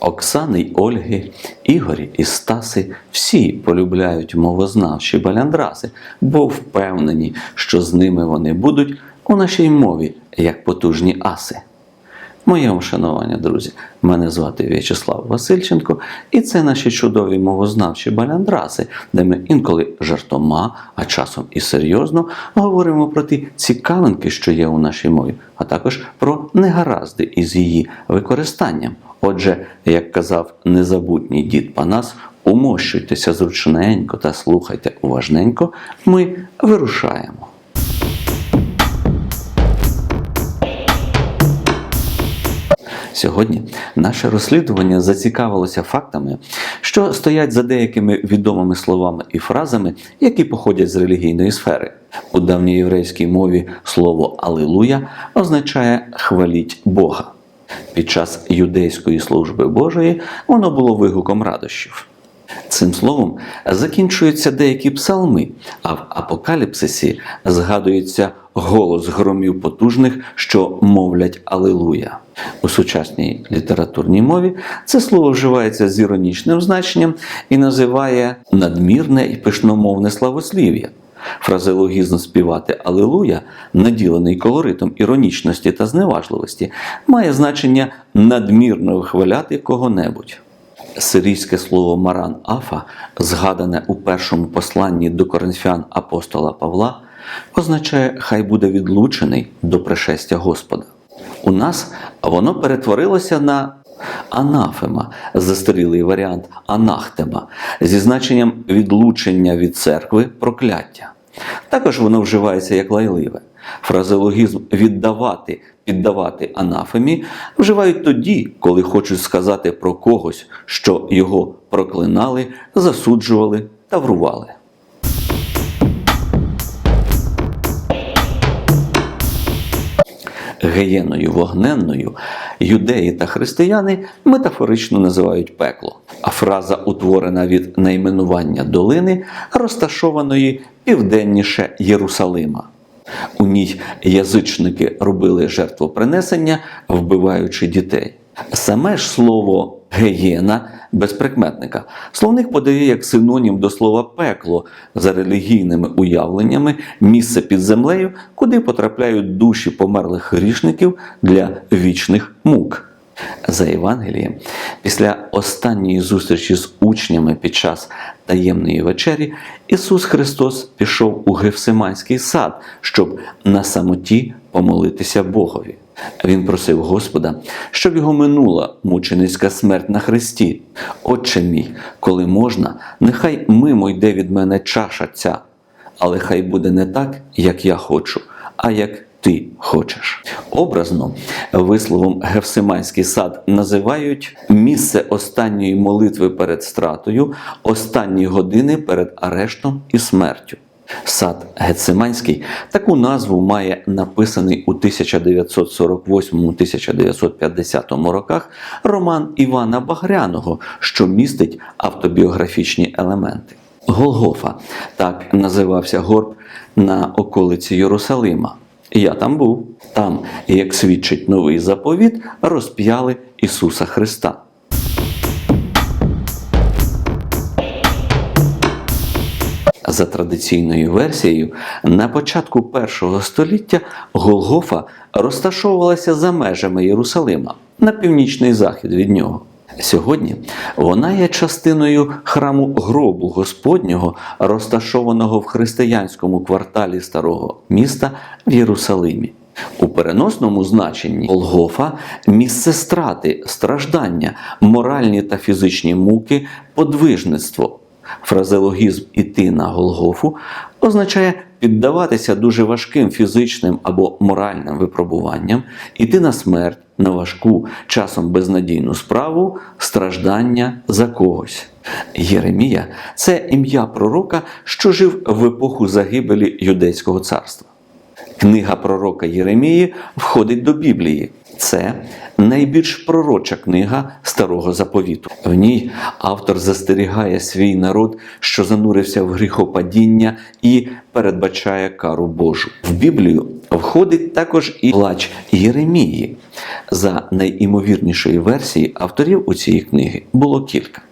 Оксани й Ольги, Ігорі і Стаси всі полюбляють мовознавчі баляндраси, бо впевнені, що з ними вони будуть у нашій мові як потужні аси. Моє вам шанування, друзі. Мене звати В'ячеслав Васильченко, і це наші чудові мовознавчі баляндраси, де ми інколи жартома, а часом і серйозно говоримо про ті цікавинки, що є у нашій мові, а також про негаразди із її використанням. Отже, як казав незабутній дід Панас, умощуйтеся зручненько та слухайте уважненько, ми вирушаємо. Сьогодні наше розслідування зацікавилося фактами, що стоять за деякими відомими словами і фразами, які походять з релігійної сфери. У давньоєврейській мові слово Алилуя означає хваліть Бога. Під час юдейської служби Божої воно було вигуком радощів. Цим словом закінчуються деякі псалми, а в апокаліпсисі згадується голос громів потужних, що мовлять Алилуя. У сучасній літературній мові це слово вживається з іронічним значенням і називає надмірне і пишномовне славослів'я. Фразеологізм співати Алилуя, наділений колоритом іронічності та зневажливості, має значення надмірно вихваляти кого-небудь. Сирійське слово Маран Афа, згадане у першому посланні до коринфян апостола Павла, означає хай буде відлучений до пришестя Господа. У нас воно перетворилося на анафема, застарілий варіант анахтема, зі значенням відлучення від церкви прокляття. Також воно вживається як лайливе. Фразеологізм віддавати, піддавати анафемі вживають тоді, коли хочуть сказати про когось, що його проклинали, засуджували та врували. Геєною вогненною юдеї та християни метафорично називають пекло. А фраза утворена від найменування долини, розташованої південніше Єрусалима. У ній язичники робили жертвопринесення, вбиваючи дітей. Саме ж слово геєна без прикметника словник подає як синонім до слова пекло за релігійними уявленнями місце під землею, куди потрапляють душі померлих грішників для вічних мук. За Євангелієм, після останньої зустрічі з учнями під час таємної вечері, Ісус Христос пішов у Гевсиманський сад, щоб на самоті помолитися Богові. Він просив Господа, щоб його минула мученицька смерть на хресті. Отче мій, коли можна, нехай мимо йде від мене чаша ця, але хай буде не так, як я хочу, а як ти хочеш. Образно висловом Гевсиманський сад називають місце останньої молитви перед стратою, останні години перед арештом і смертю. Сад Гециманський таку назву має написаний у 1948-1950 роках роман Івана Багряного, що містить автобіографічні елементи. Голгофа так називався горб на околиці Єрусалима. Я там був. Там, як свідчить новий заповіт, розп'яли Ісуса Христа. За традиційною версією, на початку першого століття Голгофа розташовувалася за межами Єрусалима на північний захід від нього. Сьогодні вона є частиною храму гробу Господнього, розташованого в християнському кварталі старого міста в Єрусалимі. У переносному значенні Голгофа місце страти, страждання, моральні та фізичні муки, подвижництво. Фразеологізм іти на Голгофу означає піддаватися дуже важким фізичним або моральним випробуванням, іти на смерть, на важку, часом безнадійну справу, страждання за когось. Єремія це ім'я пророка, що жив в епоху загибелі Юдейського царства. Книга пророка Єремії входить до Біблії. Це найбільш пророча книга старого заповіту. В ній автор застерігає свій народ, що занурився в гріхопадіння і передбачає кару Божу. В Біблію входить також і плач Єремії. За найімовірнішої версії авторів у цієї книги було кілька.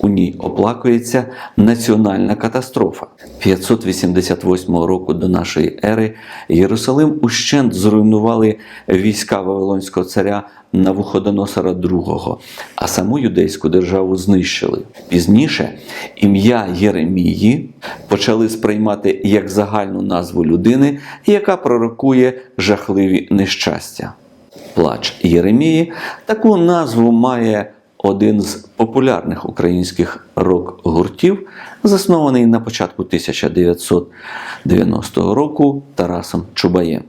У ній оплакується національна катастрофа. 588 року до нашої ери Єрусалим ущент зруйнували війська Вавилонського царя Навуходоносора II, а саму юдейську державу знищили. Пізніше ім'я Єремії почали сприймати як загальну назву людини, яка пророкує жахливі нещастя. Плач Єремії таку назву має один з популярних українських рок-гуртів, заснований на початку 1990 року Тарасом Чубаєм.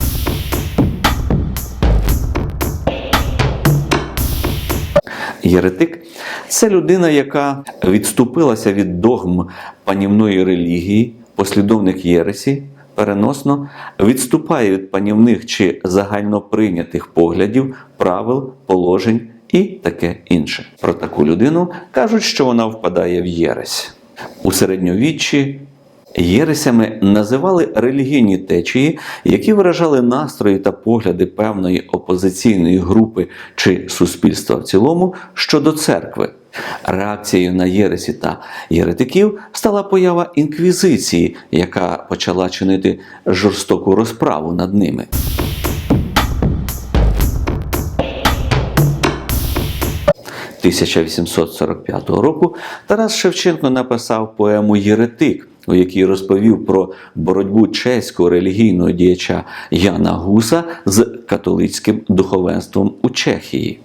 Єретик це людина, яка відступилася від догм панівної релігії, послідовник Єресі, переносно відступає від панівних чи загальноприйнятих поглядів, правил, положень і таке інше. Про таку людину кажуть, що вона впадає в єресь. У середньовіччі єресями називали релігійні течії, які виражали настрої та погляди певної опозиційної групи чи суспільства в цілому щодо церкви. Реакцією на єресі та єретиків стала поява інквізиції, яка почала чинити жорстоку розправу над ними. – 1845 року Тарас Шевченко написав поему Єретик, у якій розповів про боротьбу чеського релігійного діяча Яна Гуса з католицьким духовенством у Чехії.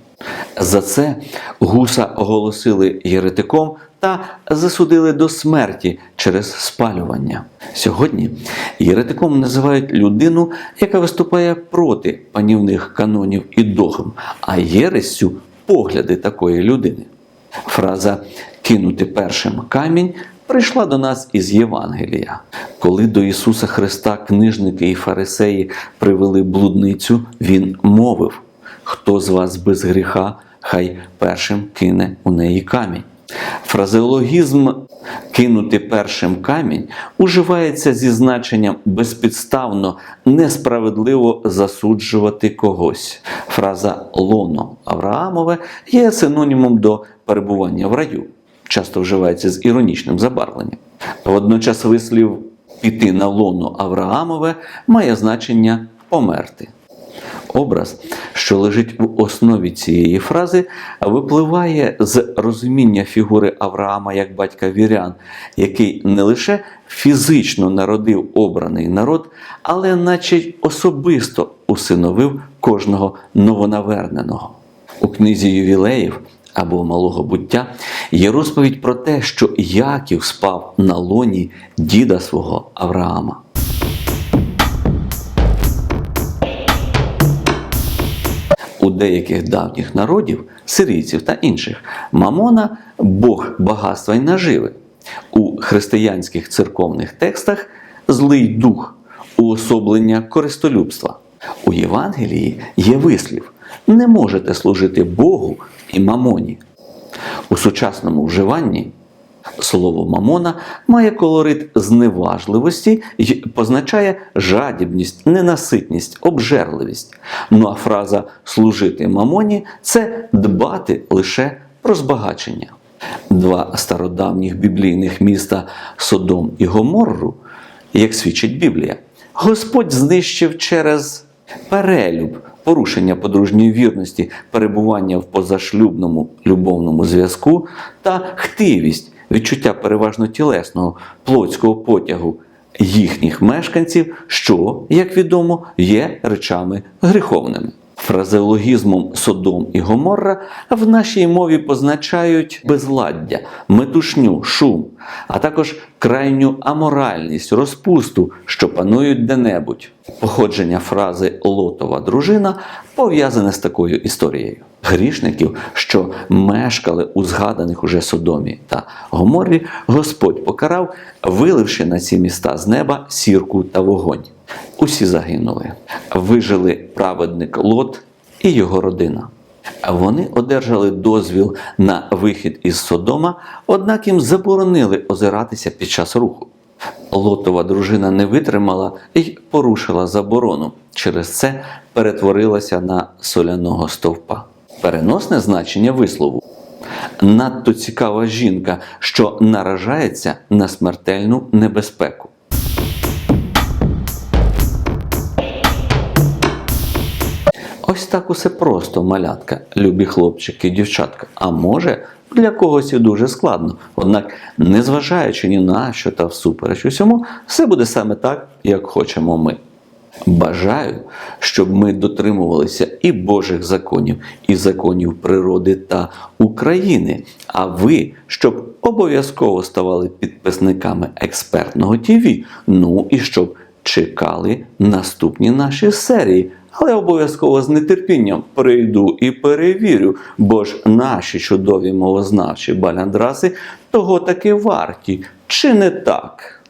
За це Гуса оголосили єретиком та засудили до смерті через спалювання. Сьогодні єретиком називають людину, яка виступає проти панівних канонів і догм, а єресю погляди такої людини. Фраза кинути першим камінь прийшла до нас із Євангелія. Коли до Ісуса Христа книжники і фарисеї привели блудницю, Він мовив: Хто з вас без гріха, хай першим кине у неї камінь. Фразеологізм кинути першим камінь уживається зі значенням безпідставно, несправедливо засуджувати когось. Фраза лоно Авраамове є синонімом до перебування в раю, часто вживається з іронічним забарвленням. Водночас вислів піти на лоно Авраамове має значення померти. Образ, що лежить в основі цієї фрази, випливає з розуміння фігури Авраама як батька вірян, який не лише фізично народив обраний народ, але наче й особисто усиновив кожного новонаверненого. У книзі ювілеїв або малого буття є розповідь про те, що Яків спав на лоні діда свого Авраама. Деяких давніх народів, сирійців та інших, мамона Бог багатства й наживи. У християнських церковних текстах злий дух, уособлення користолюбства. У Євангелії є вислів: не можете служити Богу і мамоні. У сучасному вживанні слово мамона має колорит зневажливості і позначає жадібність, ненаситність, обжерливість. Ну а фраза служити мамоні це дбати лише про збагачення. Два стародавніх біблійних міста Содом і Гоморру, як свідчить Біблія, Господь знищив через перелюб, порушення подружньої вірності, перебування в позашлюбному любовному зв'язку та хтивість, відчуття переважно тілесного плотського потягу їхніх мешканців, що, як відомо, є речами гріховними. Фразеологізмом Содом і Гоморра в нашій мові позначають безладдя, метушню, шум, а також крайню аморальність, розпусту, що панують де-небудь. Походження фрази Лотова дружина пов'язане з такою історією. Грішників, що мешкали у згаданих уже Содомі та Гоморрі, Господь покарав, виливши на ці міста з неба сірку та вогонь. Усі загинули. Вижили праведник Лот і його родина. Вони одержали дозвіл на вихід із Содома, однак їм заборонили озиратися під час руху. Лотова дружина не витримала і порушила заборону. Через це перетворилася на соляного стовпа. Переносне значення вислову. Надто цікава жінка, що наражається на смертельну небезпеку. Ось так усе просто, малятка, любі хлопчики, дівчатка. А може, для когось і дуже складно. Однак, незважаючи ні на що та всупереч усьому, все буде саме так, як хочемо ми. Бажаю, щоб ми дотримувалися і Божих законів, і законів природи та України. А ви, щоб обов'язково ставали підписниками експертного ТІВІ, ну і щоб чекали наступні наші серії. Але обов'язково з нетерпінням прийду і перевірю, бо ж наші чудові мовознавчі баляндраси того таки варті, чи не так?